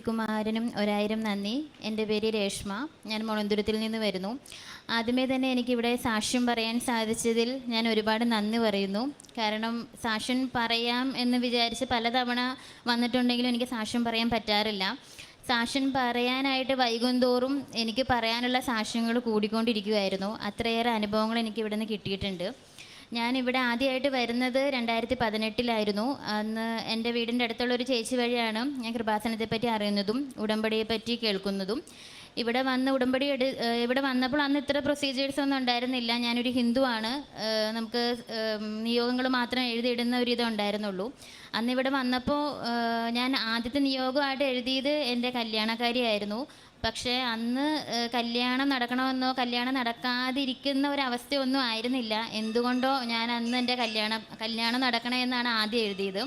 കുമാരനും ഒരായിരം നന്ദി. എന്റെ പേര് രേഷ്മ. ഞാൻ മുളന്തുരത്തിൽ നിന്ന് വരുന്നു. ആദ്യമേ തന്നെ എനിക്കിവിടെ സാക്ഷ്യം പറയാൻ സാധിച്ചതിൽ ഞാൻ ഒരുപാട് നന്ദി പറയുന്നു. കാരണം സാക്ഷ്യം പറയാം എന്ന് വിചാരിച്ച് പലതവണ വന്നിട്ടുണ്ടെങ്കിലും എനിക്ക് സാക്ഷ്യം പറയാൻ പറ്റാറില്ല. സാക്ഷ്യം പറയാനായിട്ട് വൈകുന്തോറും എനിക്ക് പറയാനുള്ള സാക്ഷ്യങ്ങൾ കൂടിക്കൊണ്ടിരിക്കുമായിരുന്നു അത്രയേറെ അനുഭവങ്ങൾ എനിക്ക് ഇവിടെ നിന്ന് കിട്ടിയിട്ടുണ്ട്. ഞാൻ ഇവിടെ ആദ്യമായിട്ട് വരുന്നത് രണ്ടായിരത്തി പതിനെട്ടിലായിരുന്നു അന്ന് എന്റെ വീടിന്റെ അടുത്തുള്ള ഒരു ചേച്ചി വഴിയാണ് ഞാൻ കൃപാസനത്തെപ്പറ്റി അറിയുന്നതും ഉടമ്പടിയെപ്പറ്റി കേൾക്കുന്നതും. ഇവിടെ വന്ന് ഉടമ്പടി എടു ഇവിടെ വന്നപ്പോൾ അന്ന് ഇത്ര പ്രൊസീജിയേഴ്സ് ഒന്നും ഉണ്ടായിരുന്നില്ല. ഞാനൊരു ഹിന്ദുവാണ്. നമുക്ക് നിയോഗങ്ങൾ മാത്രം എഴുതിയിടുന്ന ഒരു ഇത് ഉണ്ടായിരുന്നുള്ളൂ. അന്ന് ഇവിടെ വന്നപ്പോൾ ഞാൻ ആദ്യത്തെ നിയോഗമായിട്ട് എഴുതിയത് എന്റെ കല്യാണക്കാരിയായിരുന്നു. പക്ഷേ അന്ന് കല്യാണം നടക്കണമെന്നോ കല്യാണം നടക്കാതിരിക്കുന്ന ഒരവസ്ഥയൊന്നും ആയിരുന്നില്ല. എന്തുകൊണ്ടോ ഞാൻ അന്ന് എന്റെ കല്യാണം കല്യാണം നടക്കണമെന്നാണ് ആദ്യം എഴുതിയത്.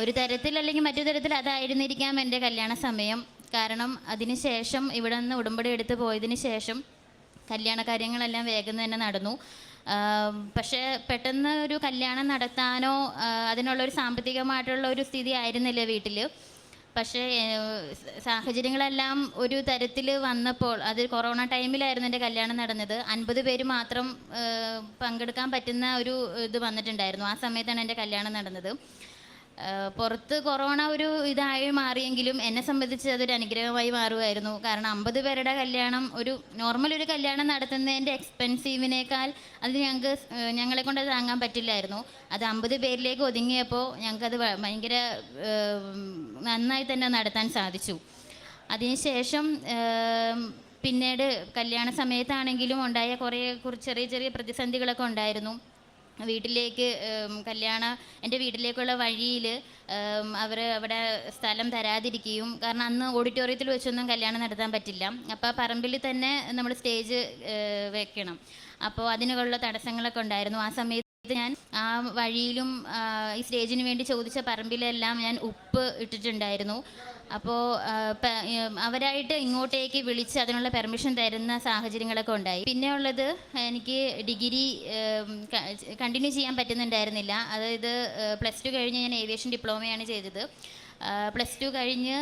ഒരു തരത്തിൽ അല്ലെങ്കിൽ മറ്റു തരത്തിൽ അതായിരുന്നിരിക്കാം എന്റെ കല്യാണ സമയം. കാരണം അതിന് ശേഷം ഇവിടെ നിന്ന് ഉടമ്പടി എടുത്ത് പോയതിന് ശേഷം കല്യാണ കാര്യങ്ങളെല്ലാം വേഗം തന്നെ നടന്നു. പക്ഷേ പെട്ടെന്ന് ഒരു കല്യാണം നടത്താനോ അതിനുള്ള അതിനുള്ളൊരു സാമ്പത്തികമായിട്ടുള്ള ഒരു സ്ഥിതി ആയിരുന്നില്ല വീട്ടിൽ പക്ഷേ സാഹചര്യങ്ങളെല്ലാം ഒരു തരത്തിൽ വന്നപ്പോൾ അത് കൊറോണ ടൈമിലായിരുന്നു എന്റെ കല്യാണം നടന്നത്. അൻപത് പേര് മാത്രം പങ്കെടുക്കാൻ പറ്റുന്ന ഒരു ഇത് വന്നിട്ടുണ്ടായിരുന്നു. ആ സമയത്താണ് എന്റെ കല്യാണം നടന്നത്. പുറത്ത് കൊറോണ ഒരു ഇതായി മാറിയെങ്കിലും എന്നെ സംബന്ധിച്ച് അതൊരു അനുഗ്രഹമായി മാറുമായിരുന്നു. കാരണം അമ്പത് പേരുടെ കല്യാണം ഒരു നോർമൽ ഒരു കല്യാണം നടത്തുന്നതിന്റെ എക്സ്പെൻസീവിനേക്കാൾ അത് ഞങ്ങൾക്ക് ഞങ്ങളെ കൊണ്ട് താങ്ങാൻ പറ്റില്ലായിരുന്നു. അത് അമ്പത് പേരിലേക്ക് ഒതുങ്ങിയപ്പോൾ ഞങ്ങൾക്കത് ഭയങ്കര നന്നായി തന്നെ നടത്താൻ സാധിച്ചു. അതിനുശേഷം പിന്നീട് കല്യാണ സമയത്താണെങ്കിലും ഉണ്ടായ കുറേ ചെറിയ ചെറിയ പ്രതിസന്ധികളൊക്കെ ഉണ്ടായിരുന്നു. വീട്ടിലേക്ക് കല്യാണ എന്റെ വീട്ടിലേക്കുള്ള വഴിയിൽ അവർ അവിടെ സ്ഥലം തരാതിരിക്കുകയും കാരണം അന്ന് ഓഡിറ്റോറിയത്തിൽ വെച്ചൊന്നും കല്യാണം നടത്താൻ പറ്റില്ല. അപ്പോൾ പറമ്പിൽ തന്നെ നമ്മൾ സ്റ്റേജ് വെക്കണം. അപ്പോൾ അതിനുള്ള തടസ്സങ്ങളൊക്കെ ഉണ്ടായിരുന്നു. ആ സമയത്ത് ഞാൻ ആ വഴിയിലും ഈ സ്റ്റേജിന് വേണ്ടി ചോദിച്ച പറമ്പിലെല്ലാം ഞാൻ ഉപ്പ് ഇട്ടിട്ടുണ്ടായിരുന്നു. അപ്പോൾ അവരായിട്ട് ഇങ്ങോട്ടേക്ക് വിളിച്ച് അതിനുള്ള പെർമിഷൻ തരുന്ന സാഹചര്യങ്ങളൊക്കെ ഉണ്ടായി. പിന്നെ ഉള്ളത് എനിക്ക് ഡിഗ്രി കണ്ടിന്യൂ ചെയ്യാൻ പറ്റുന്നുണ്ടായിരുന്നില്ല. അതായത് പ്ലസ് ടു കഴിഞ്ഞ് ഞാൻ ഏവിയേഷൻ ഡിപ്ലോമയാണ് ചെയ്തത്. പ്ലസ് ടു കഴിഞ്ഞ്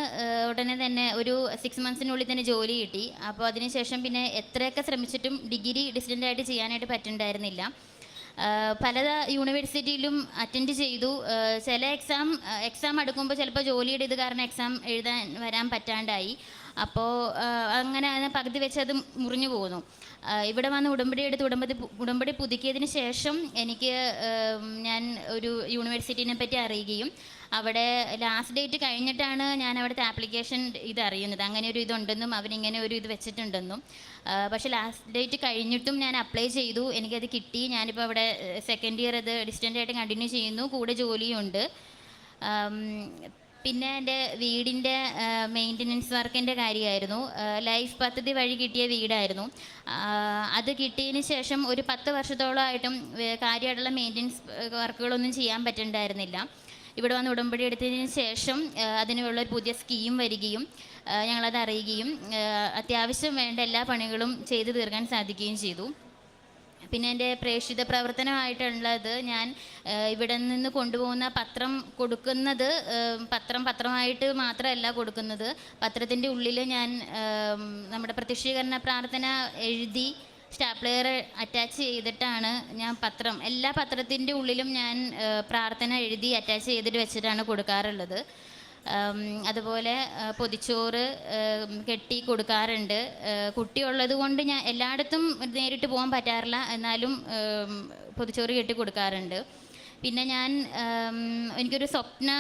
ഉടനെ തന്നെ ഒരു സിക്സ് മന്ത്സിനുള്ളിൽ തന്നെ ജോലി കിട്ടി. അപ്പോൾ അതിനുശേഷം പിന്നെ എത്രയൊക്കെ ശ്രമിച്ചിട്ടും ഡിഗ്രി ഡിസ്റ്റന്റായിട്ട് ചെയ്യാനായിട്ട് പറ്റുന്നുണ്ടായിരുന്നില്ല. പല യൂണിവേഴ്സിറ്റിയിലും അറ്റൻഡ് ചെയ്തു. ചില എക്സാം എക്സാം അടുക്കുമ്പോൾ ചിലപ്പോൾ ജോലിയുടെ ഇത് കാരണം എക്സാം എഴുതാൻ വരാൻ പറ്റാണ്ടായി. അപ്പോൾ അങ്ങനെ അതിനെ പകുതി വെച്ച് അത് മുറിഞ്ഞു പോകുന്നു ഇവിടെ വന്ന് ഉടമ്പടി എടുത്ത് ഉടമ്പടി ഉടമ്പടി പുതുക്കിയതിന് ശേഷം എനിക്ക് ഞാൻ ഒരു യൂണിവേഴ്സിറ്റിനെ പറ്റി അറിയുകയും അവിടെ ലാസ്റ്റ് ഡേറ്റ് കഴിഞ്ഞിട്ടാണ് ഞാൻ അവിടുത്തെ ആപ്ലിക്കേഷൻ ഇത് അറിയുന്നത്. അങ്ങനെ ഒരു ഇതുണ്ടെന്നും അവരിങ്ങനെ ഒരു ഇത് വെച്ചിട്ടുണ്ടെന്നും. പക്ഷേ ലാസ്റ്റ് ഡേറ്റ് കഴിഞ്ഞിട്ടും ഞാൻ അപ്ലൈ ചെയ്തു. എനിക്കത് കിട്ടി. ഞാനിപ്പോൾ അവിടെ സെക്കൻഡ് ഇയർ അത് ഡിസ്റ്റന്റ് ആയിട്ട് കണ്ടിന്യൂ ചെയ്യുന്നു. കൂടെ ജോലിയുണ്ട്. പിന്നെ എന്റെ വീടിന്റെ മെയിന്റനൻസ് വർക്കിന്റെ കാര്യമായിരുന്നു. ലൈഫ് പദ്ധതി വഴി കിട്ടിയ വീടായിരുന്നു. അത് കിട്ടിയതിന് ശേഷം ഒരു പത്ത് വർഷത്തോളമായിട്ടും കാര്യമായിട്ടുള്ള മെയിന്റനൻസ് വർക്കുകളൊന്നും ചെയ്യാൻ പറ്റുന്നുണ്ടായിരുന്നില്ല ഇവിടെ വന്ന് ഉടമ്പടി എടുത്തതിന് ശേഷം അതിനുള്ള ഒരു പുതിയ സ്കീം വരികയും ഞങ്ങളത് അറിയുകയും അത്യാവശ്യം വേണ്ട എല്ലാ പണികളും ചെയ്തു തീർക്കാൻ സാധിക്കുകയും ചെയ്തു. പിന്നെ എന്റെ പ്രേക്ഷിത പ്രവർത്തനമായിട്ടുള്ളത് ഞാൻ ഇവിടെ നിന്ന് കൊണ്ടുപോകുന്ന പത്രം കൊടുക്കുന്നത് പത്രം പത്രമായിട്ട് മാത്രമല്ല കൊടുക്കുന്നത്. പത്രത്തിന്റെ ഉള്ളിൽ ഞാൻ നമ്മുടെ പ്രത്യക്ഷീകരണ പ്രാർത്ഥന എഴുതി സ്റ്റാപ്ലെയർ അറ്റാച്ച് ചെയ്തിട്ടാണ് ഞാൻ പത്രം എല്ലാ പത്രത്തിന്റെ ഉള്ളിലും ഞാൻ പ്രാർത്ഥന എഴുതി അറ്റാച്ച് ചെയ്തിട്ട് വെച്ചിട്ടാണ് കൊടുക്കാറുള്ളത്. അതുപോലെ പൊതിച്ചോറ് കെട്ടി കൊടുക്കാറുണ്ട്. കുട്ടിയുള്ളത് കൊണ്ട് ഞാൻ എല്ലായിടത്തും നേരിട്ട് പോകാൻ പറ്റാറില്ല. എന്നാലും പൊതിച്ചോറ് കെട്ടി കൊടുക്കാറുണ്ട്. പിന്നെ ഞാൻ എനിക്കൊരു സ്വപ്ന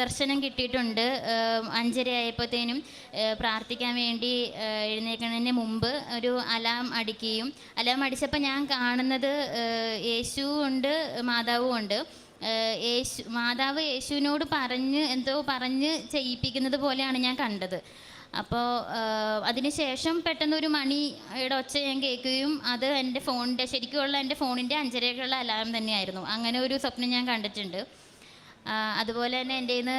ദർശനം കിട്ടിയിട്ടുണ്ട്. ഉം, അഞ്ചര ആയപ്പോഴത്തേനും പ്രാർത്ഥിക്കാൻ വേണ്ടി എഴുന്നേൽക്കുന്നതിന് മുമ്പ് ഒരു അലാം അടിക്കുകയും അലാം അടിച്ചപ്പോൾ ഞാൻ കാണുന്നത് യേശുവുണ്ട് യേശു ഉണ്ട്. മാതാവും ഉണ്ട് യേശു മാതാവ് യേശുവിനോട് പറഞ്ഞ് എന്തോ പറഞ്ഞ് ചെയ്യിപ്പിക്കുന്നത് പോലെയാണ് ഞാൻ കണ്ടത്. അപ്പോൾ അതിനുശേഷം പെട്ടെന്ന് ഒരു മണിയുടെ ഒച്ച ഞാൻ കേൾക്കുകയും അത് എന്റെ ഫോണിന്റെ ശരിക്കുമുള്ള എന്റെ ഫോണിന്റെ അഞ്ചരയൊക്കെയുള്ള അലാറം തന്നെയായിരുന്നു. അങ്ങനെ ഒരു സ്വപ്നം ഞാൻ കണ്ടിട്ടുണ്ട്. അതുപോലെ തന്നെ എന്റെ നിന്ന്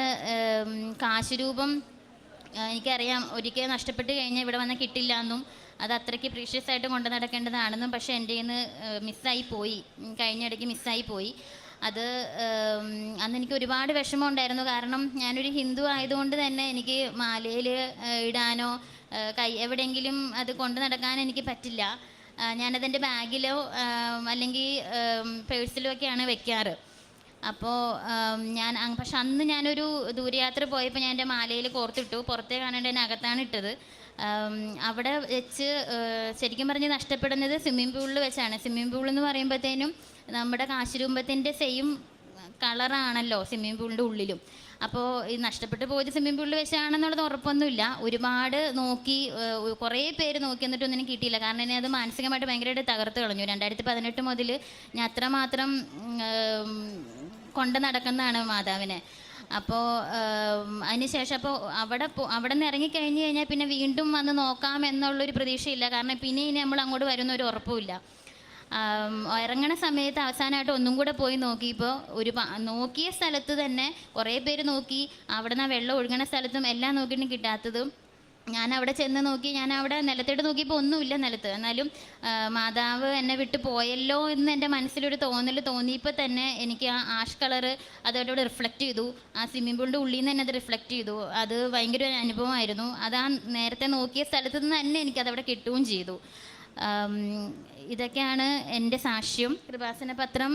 കാശുരൂപം എനിക്കറിയാം ഒരിക്കൽ നഷ്ടപ്പെട്ട് കഴിഞ്ഞാൽ ഇവിടെ വന്നാൽ കിട്ടില്ല എന്നും അത് അത്രയ്ക്ക് പ്രീഷ്യസ് ആയിട്ട് കൊണ്ടു നടക്കേണ്ടതാണെന്നും പക്ഷേ എന്റെ നിന്ന് മിസ്സായി പോയി. കഴിഞ്ഞ ഇടയ്ക്ക് മിസ്സായി പോയി. അത് അന്ന് എനിക്ക് ഒരുപാട് വിഷമമുണ്ടായിരുന്നു. കാരണം ഞാനൊരു ഹിന്ദു ആയതുകൊണ്ട് തന്നെ എനിക്ക് മാലയിൽ ഇടാനോ കൈ എവിടെയെങ്കിലും അത് കൊണ്ടു നടക്കാൻ എനിക്ക് പറ്റില്ല. ഞാനതെന്റെ ബാഗിലോ അല്ലെങ്കിൽ പേഴ്സിലോ ഒക്കെയാണ് വെക്കാറ്. അപ്പോൾ ഞാൻ പക്ഷെ അന്ന് ഞാനൊരു ദൂരയാത്ര പോയപ്പോൾ ഞാൻ എന്റെ മാലയിൽ കോർത്തിട്ടു. പുറത്തേ കാണേണ്ട എന്നെ അകത്താണ് ഇട്ടത്. അവിടെ വെച്ച് ശരിക്കും പറഞ്ഞ് നഷ്ടപ്പെടുന്നത് സ്വിമ്മിംഗ് പൂളിൽ വെച്ചാണ്. സ്വിമ്മിംഗ് പൂൾ എന്ന് പറയുമ്പോഴത്തേനും നമ്മുടെ കാശിരൂപത്തിന്റെ സെയിം കളറാണല്ലോ സ്വിമ്മിംഗ് പൂളിന്റെ ഉള്ളിലും. അപ്പോൾ ഈ നഷ്ടപ്പെട്ടു പോയത് സ്വിമ്മിംഗ് പൂളിൽ വെച്ചാണെന്നുള്ളത് ഉറപ്പൊന്നുമില്ല. ഒരുപാട് നോക്കി കുറേ പേര് നോക്കി എന്നിട്ടൊന്നും എനിക്ക് കിട്ടിയില്ല. കാരണം എന്നെ അത് മാനസികമായിട്ട് ഭയങ്കരമായിട്ട് തകർത്ത് കളഞ്ഞു. രണ്ടായിരത്തി പതിനെട്ട് മുതൽ ഞാൻ അത്രമാത്രം കൊണ്ട് നടക്കുന്നതാണ് മാതാവിനെ. അപ്പോൾ അതിനുശേഷം അപ്പോൾ അവിടെ അവിടെ നിന്ന് ഇറങ്ങിക്കഴിഞ്ഞ് കഴിഞ്ഞാൽ പിന്നെ വീണ്ടും വന്ന് നോക്കാം എന്നുള്ളൊരു പ്രതീക്ഷയില്ല. കാരണം പിന്നെ ഇനി നമ്മൾ അങ്ങോട്ട് വരുന്ന ഒരു ഉറപ്പുമില്ല ഇറങ്ങണ സമയത്ത് അവസാനമായിട്ട് ഒന്നും കൂടെ പോയി നോക്കിയപ്പോൾ ഒരു നോക്കിയ സ്ഥലത്ത് തന്നെ കുറേ പേര് നോക്കി. അവിടെ നിന്ന് വെള്ളം ഒഴുകണ സ്ഥലത്തും എല്ലാം നോക്കിയിട്ടും കിട്ടാത്തതും ഞാൻ അവിടെ ചെന്ന് നോക്കി ഞാൻ അവിടെ നിലത്തിട്ട് നോക്കിയപ്പോൾ ഒന്നുമില്ല നിലത്ത്. എന്നാലും മാതാവ് എന്നെ വിട്ട് പോയല്ലോ എന്ന് എന്റെ മനസ്സിലൊരു തോന്നൽ തോന്നിയപ്പോൾ തന്നെ എനിക്ക് ആ ആഷ് കളർ അതോടെ റിഫ്ലക്റ്റ് ചെയ്തു. ആ സ്വിമ്മിംഗ് പൂളിന്റെ ഉള്ളിൽ നിന്ന് തന്നെ അത് റിഫ്ലക്റ്റ് ചെയ്തു. അത് ഭയങ്കര ഒരു അനുഭവമായിരുന്നു. അത് ആ നേരത്തെ നോക്കിയ സ്ഥലത്ത് നിന്ന് തന്നെ എനിക്കതവിടെ കിട്ടുകയും ചെയ്തു. ഇതൊക്കെയാണ് എന്റെ സാക്ഷ്യം. കൃപാസന പത്രം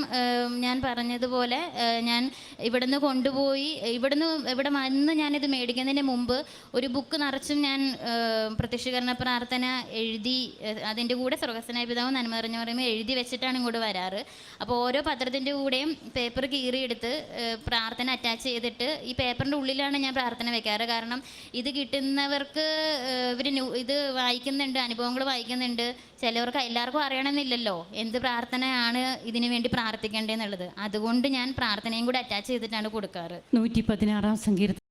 ഞാൻ പറഞ്ഞതുപോലെ ഞാൻ ഇവിടുന്ന് കൊണ്ടുപോയി ഇവിടുന്ന് ഇവിടെ വന്ന് ഞാനിത് മേടിക്കുന്നതിന് മുമ്പ് ഒരു ബുക്ക് നിറച്ചും ഞാൻ പ്രത്യക്ഷീകരണ പ്രാർത്ഥന എഴുതി അതിന്റെ കൂടെ സ്വർഗസ്വനായ പിതാവ് നന്മ നിറഞ്ഞ പറയുമ്പോൾ എഴുതി വെച്ചിട്ടാണ് ഇങ്ങോട്ട് വരാറ്. അപ്പോൾ ഓരോ പത്രത്തിന്റെ കൂടെയും പേപ്പർ കീറിയെടുത്ത് പ്രാർത്ഥന അറ്റാച്ച് ചെയ്തിട്ട് ഈ പേപ്പറിന്റെ ഉള്ളിലാണ് ഞാൻ പ്രാർത്ഥന വെക്കാറ്. കാരണം ഇത് കിട്ടുന്നവർക്ക് ഇവർ ഇത് വായിക്കുന്നുണ്ട് അനുഭവങ്ങൾ വായിക്കുന്നുണ്ട്. ചിലവർക്ക് എല്ലാവർക്കും അറിയണമെന്നില്ലല്ലോ. എന്ത് പ്രാർത്ഥനയാണ് ഇതിനു വേണ്ടി പ്രാർത്ഥിക്കേണ്ടതെന്നുള്ളത്. അതുകൊണ്ട് ഞാൻ പ്രാർത്ഥനയും കൂടി അറ്റാച്ച് ചെയ്തിട്ടാണ് കൊടുക്കാറ്. നൂറ്റി പതിനാറാം സങ്കീർത്തനം